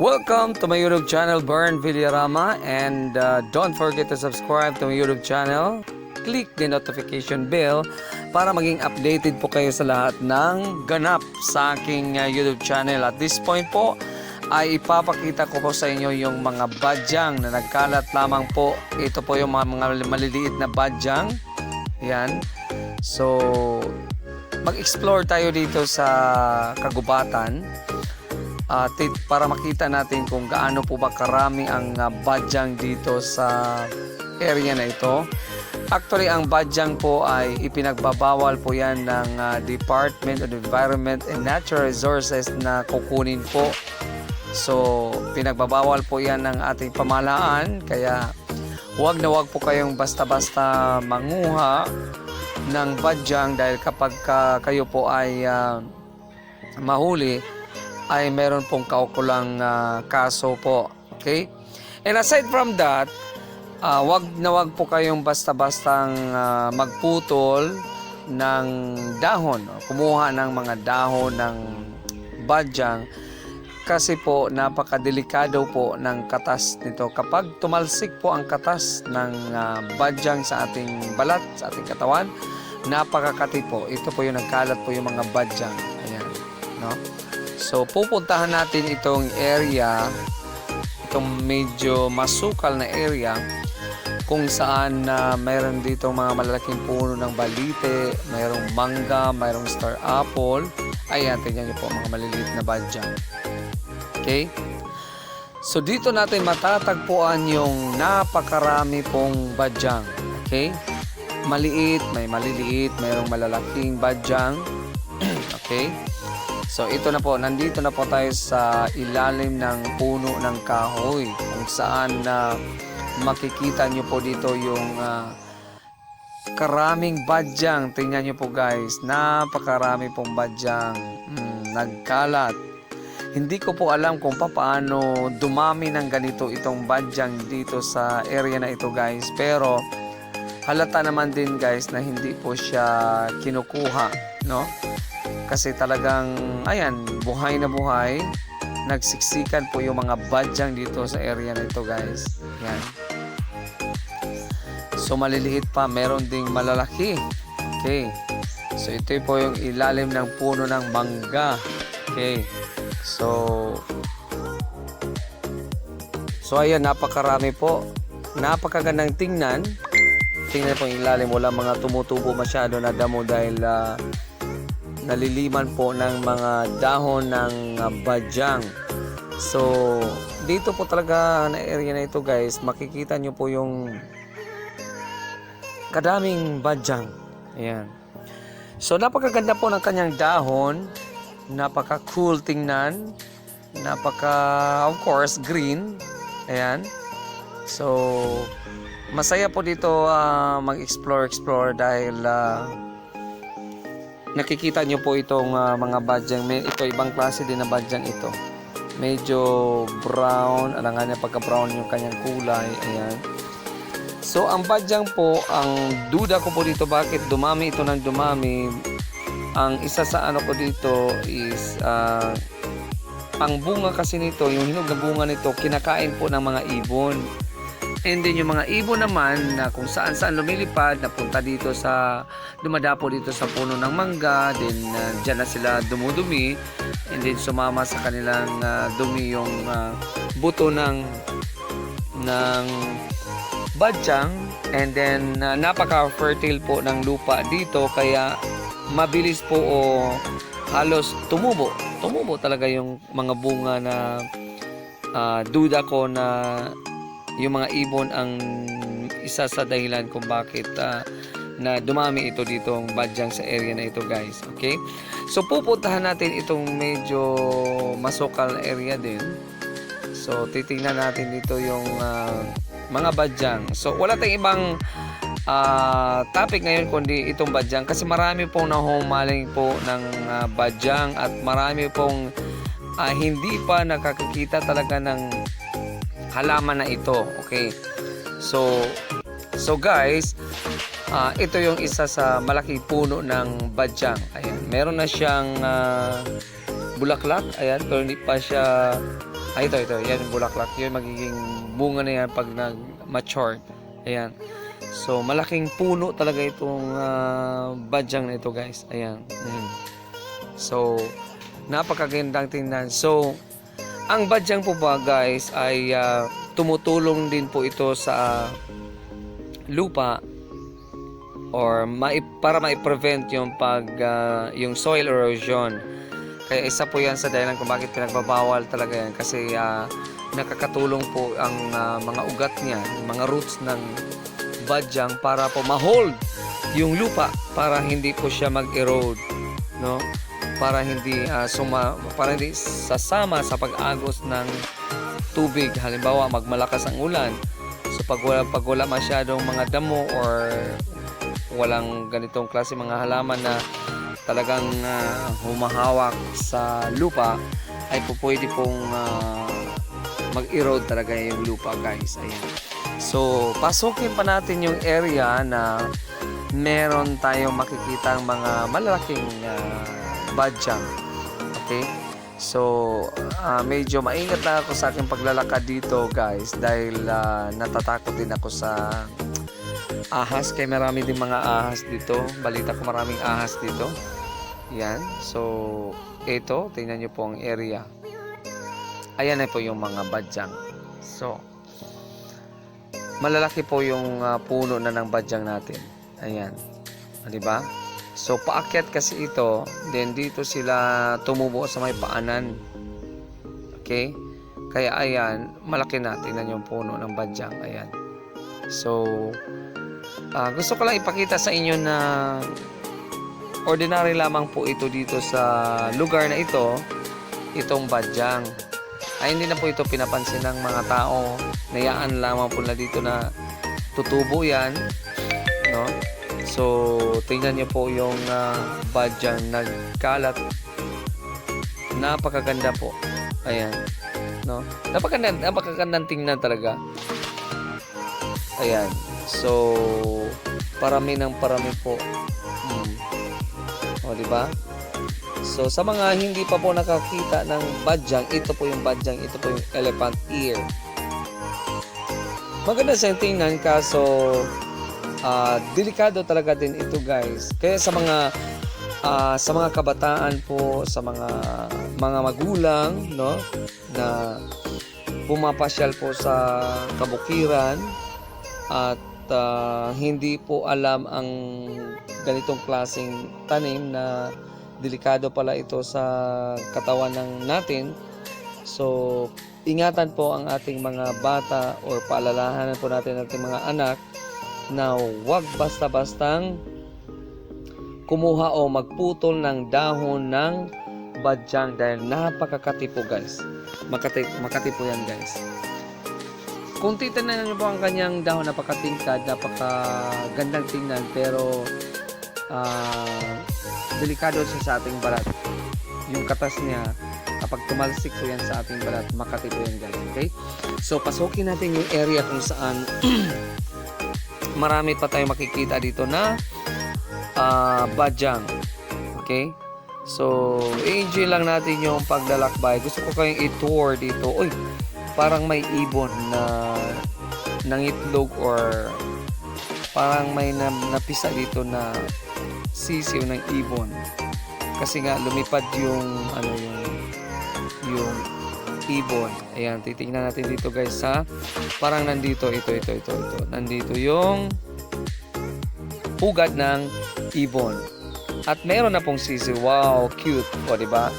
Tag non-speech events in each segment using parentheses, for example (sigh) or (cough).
Welcome to my YouTube channel, Bern Villarama, and uh, don't forget to subscribe to my YouTube channel. Click the notification bell para maging updated po kayo sa lahat ng ganap sa aking uh, YouTube channel. At this point po, ay ipapakita ko po sa inyo yung mga badyang na nagkalat lamang po. Ito po yung mga, mga maliliit na badyang. Yan. So, mag-explore tayo dito sa kagubatan at para makita natin kung gaano po ba karami ang uh, badyang dito sa area na ito. Actually, ang badyang po ay ipinagbabawal po yan ng uh, Department of Environment and Natural Resources na kukunin po. So, pinagbabawal po yan ng ating pamahalaan. Kaya, huwag na huwag po kayong basta-basta manguha ng badyang dahil kapag ka, kayo po ay uh, mahuli, ay meron pong kaukulang uh, kaso po. Okay? And aside from that, uh, wag na wag po kayong basta-bastang uh, magputol ng dahon. Kumuha ng mga dahon ng badyang kasi po napakadelikado po ng katas nito. Kapag tumalsik po ang katas ng uh, badyang sa ating balat, sa ating katawan, napakakati po. Ito po yung nagkalat po yung mga badyang. Ayan. No? So, pupuntahan natin itong area, itong medyo masukal na area, kung saan na uh, mayroon dito mga malalaking puno ng balite, mayroong mangga, mayroong star apple. Ayan, tingnan niyo po mga maliliit na badyang. Okay? So, dito natin matatagpuan yung napakarami pong badyang. Okay? Maliit, may maliliit, mayroong malalaking badyang. (clears throat) okay? So ito na po, nandito na po tayo sa ilalim ng puno ng kahoy kung saan na uh, makikita nyo po dito yung uh, karaming badyang. Tingnan nyo po guys, napakarami pong badyang hmm, nagkalat. Hindi ko po alam kung paano dumami ng ganito itong badyang dito sa area na ito guys. Pero halata naman din guys na hindi po siya kinukuha, no? Kasi talagang ayan buhay na buhay. Nagsiksikan po yung mga badyang dito sa area na ito guys. Yan so maliliit pa. Meron ding malalaki. Okay. So ito po yung ilalim ng puno ng mangga. Okay. So so ayan napakarami po. Napakagandang tingnan. Tingnan po yung ilalim. Wala mga tumutubo masyado na damo dahil uh, naliliman po ng mga dahon ng uh, badyang. So, dito po talaga na area na ito guys, makikita nyo po yung kadaming badyang. Ayan. So, napakaganda po ng kanyang dahon. Napaka cool tingnan. Napaka, of course, green. Ayan. So, masaya po dito uh, mag-explore-explore dahil uh, nakikita nyo po itong uh, mga badyang may, ito ibang klase din na badyang ito. Medyo brown alangan niya pagka brown yung kanyang kulay ayan. So ang badyang po ang duda ko po dito bakit dumami ito ng dumami? Ang isa sa ano ko dito is uh, ang bunga kasi nito yung hinog na bunga nito kinakain po ng mga ibon And then yung mga ibon naman na kung saan saan lumilipad, napunta dito sa, dumadapo dito sa puno ng mangga, then uh, dyan na sila dumudumi, and then sumama sa kanilang uh, dumi yung uh, buto ng ng badyang, and then uh, napaka-fertile po ng lupa dito, kaya mabilis po o halos tumubo. Tumubo talaga yung mga bunga na uh, duda ko na yung mga ibon ang isa sa dahilan kung bakit uh, na dumami ito ditong badyang sa area na ito guys. Okay? So pupuntahan natin itong medyo masukal area din. So titingnan natin dito yung uh, mga badyang. So wala tayong ibang uh, topic ngayon kundi itong badyang kasi marami pong nahumaling po ng uh, badyang at marami pong uh, hindi pa nakakakita talaga ng halaman na ito. Okay. So, so guys, uh, ito yung isa sa malaki puno ng badyang. Ayan, meron na siyang uh, bulaklak. Ayan, pero hindi pa siya... Ay, ito, ito. Yan bulaklak. Yun magiging bunga na yan pag nag-mature. Ayan. So, malaking puno talaga itong ah, badyang na ito, guys. Ayan. Mm. So, napakagandang tingnan. So, ang badyang po ba, guys, ay ah, tumutulong din po ito sa lupa or mai, para mai-prevent yung pag ah, yung soil erosion. Kaya isa po 'yan sa dahilan kung bakit pinagbabawal talaga 'yan kasi ah, nakakatulong po ang ah, mga ugat niya, mga roots ng badyang para po ma-hold yung lupa para hindi po siya mag-erode, no? Para hindi ah, suma para hindi sasama sa pag-agos ng tubig. Halimbawa, magmalakas ang ulan. So pag wala, pag wala masyadong mga damo or walang ganitong klase mga halaman na talagang ah, humahawak sa lupa ay po pwede pong ah, mag-erode talaga yung lupa guys ayan so pasukin pa natin yung area na meron tayong makikitang mga malalaking uh, badyang okay? So, ah, medyo maingat na ako sa aking paglalakad dito, guys, dahil ah, natatakot din ako sa ahas. Kaya marami din mga ahas dito. Balita ko maraming ahas dito. Yan. So ito tingnan nyo po ang area. Ayan na po yung mga badyang so malalaki po yung ah, puno na ng badyang natin. Ayan. Di ba so paakyat kasi ito then dito sila tumubo sa may paanan okay kaya ayan malaki na tingnan yung puno ng badyang ayan so Ah, gusto ko lang ipakita sa inyo na ordinary lamang po ito dito sa lugar na ito, itong badyang. Ay hindi na po ito pinapansin ng mga tao. Nayaan lamang po na dito na tutubo yan. No? So, tingnan niyo po yung ah, badyang nagkalat. Napakaganda po. Ayan. No? Napakaganda, napakagandang tingnan talaga. Ayan. So, parami ng parami po. Hmm. O, di ba? So, sa mga hindi pa po nakakita ng badyang, ito po yung badyang, ito po yung elephant ear. Maganda sa tingnan kaso ah, delikado talaga din ito guys. Kaya sa mga ah, sa mga kabataan po, sa mga mga magulang, no, na pumapasyal po sa kabukiran at ah, hindi po alam ang ganitong klaseng tanim na delikado pala ito sa katawan ng natin. So, ingatan po ang ating mga bata or paalalahanan po natin ang ating mga anak na huwag basta-bastang kumuha o magputol ng dahon ng badyang dahil napakakati po guys. Makati, makati po yan guys. Kung titignan niyo po ang kanyang dahon, napakatingkad, napakagandang tingnan, pero ah, delikado siya sa ating balat. Yung katas niya, kapag tumalsik po yan sa ating balat, makati po yan guys. Okay? So, pasukin natin yung area kung saan (clears throat) marami pa tayong makikita dito na ah, badyang. Okay? So, i-enjoy lang natin yung paglalakbay. Gusto ko kayong i-tour dito. Uy, parang may ibon na nangitlog or parang may na, napisa dito na sisiw ng ibon. Kasi nga lumipad yung ano yung yung ibon. Ayan, titingnan natin dito guys sa parang nandito ito ito ito ito. Nandito yung pugad ng ibon. At meron na pong sisiw. Wow, cute. O, di ba?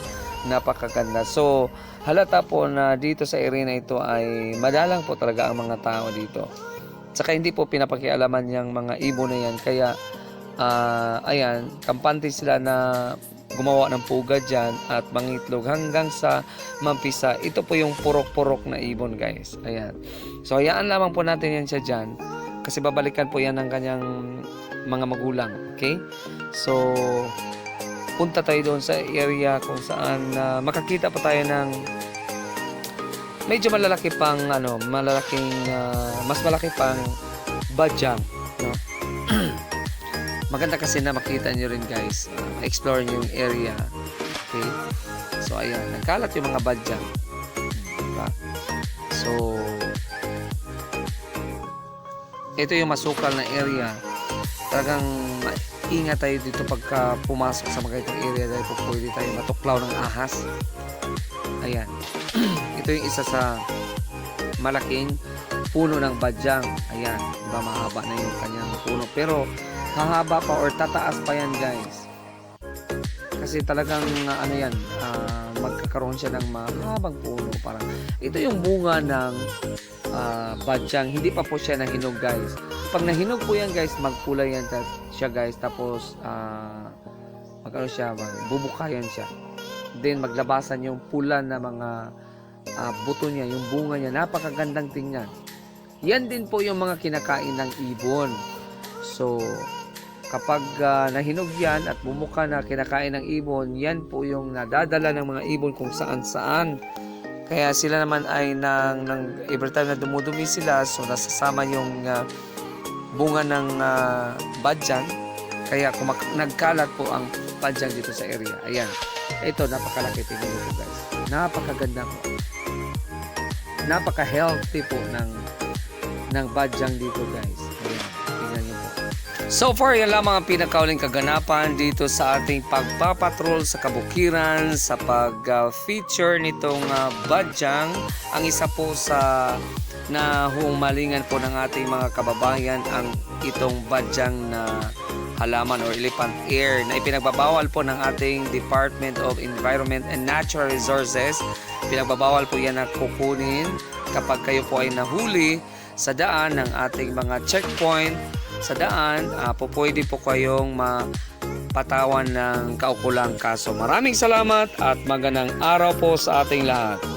Napakaganda. So, halata po na dito sa area na ito ay madalang po talaga ang mga tao dito. Saka hindi po pinapakialaman yung mga ibon na yan. Kaya, ah, ayan, kampante sila na gumawa ng pugad dyan at mangitlog hanggang sa mampisa. Ito po yung purok-purok na ibon guys. Ayan. So, hayaan lamang po natin yan siya dyan. Kasi babalikan po yan ng kanyang mga magulang. Okay? So, punta tayo doon sa area kung saan ah, makakita pa tayo ng medyo malalaki pang ano, malalaking ah, mas malaki pang badyang? Maganda kasi na makita nyo rin guys, explore nyo yung area. Okay? So ayan, nagkalat yung mga badyang. Diba? So ito yung masukal na area. Talagang ingat tayo dito pagka pumasok sa mga itong area dahil po pwede tayo matuklaw ng ahas. Ayan. (clears throat) ito yung isa sa malaking puno ng badyang. Ayan, diba mahaba na yung kanyang puno. Pero hahaba pa or tataas pa yan guys. Kasi talagang uh, ano yan, ah, magkakaroon siya ng mahabang puno. Parang ito yung bunga ng ah, badyang. Hindi pa po siya nahinog guys. Pag nahinog po yan guys, magkulay yan siya guys. Tapos ah, magano siya, bubukayan siya. Then maglabasan yung pula na mga ah, buto niya, yung bunga niya. Napakagandang tingnan. Yan din po yung mga kinakain ng ibon. So, kapag ah, nahinog yan at bumuka na kinakain ng ibon, yan po yung nadadala ng mga ibon kung saan saan. Kaya sila naman ay nang, nang every time na dumudumi sila, so nasasama yung ah, bunga ng uh, badyang. Kaya kumak- nagkalat po ang badyang dito sa area. Ayan. Ito, napakalaki. Tingnan nyo guys. Napakaganda po. Napaka-healthy po ng ng badyang dito guys. So far, yan lamang ang pinakauling kaganapan dito sa ating pagpapatrol sa kabukiran, sa pag-feature nitong uh, badyang. Ang isa po sa na humalingan po ng ating mga kababayan ang itong badyang na halaman or elephant ear na ipinagbabawal po ng ating Department of Environment and Natural Resources. Pinagbabawal po yan na kukunin kapag kayo po ay nahuli sa daan ng ating mga checkpoint sa daan, uh, po pwede po kayong mapatawan ng kaukulang kaso. Maraming salamat at magandang araw po sa ating lahat.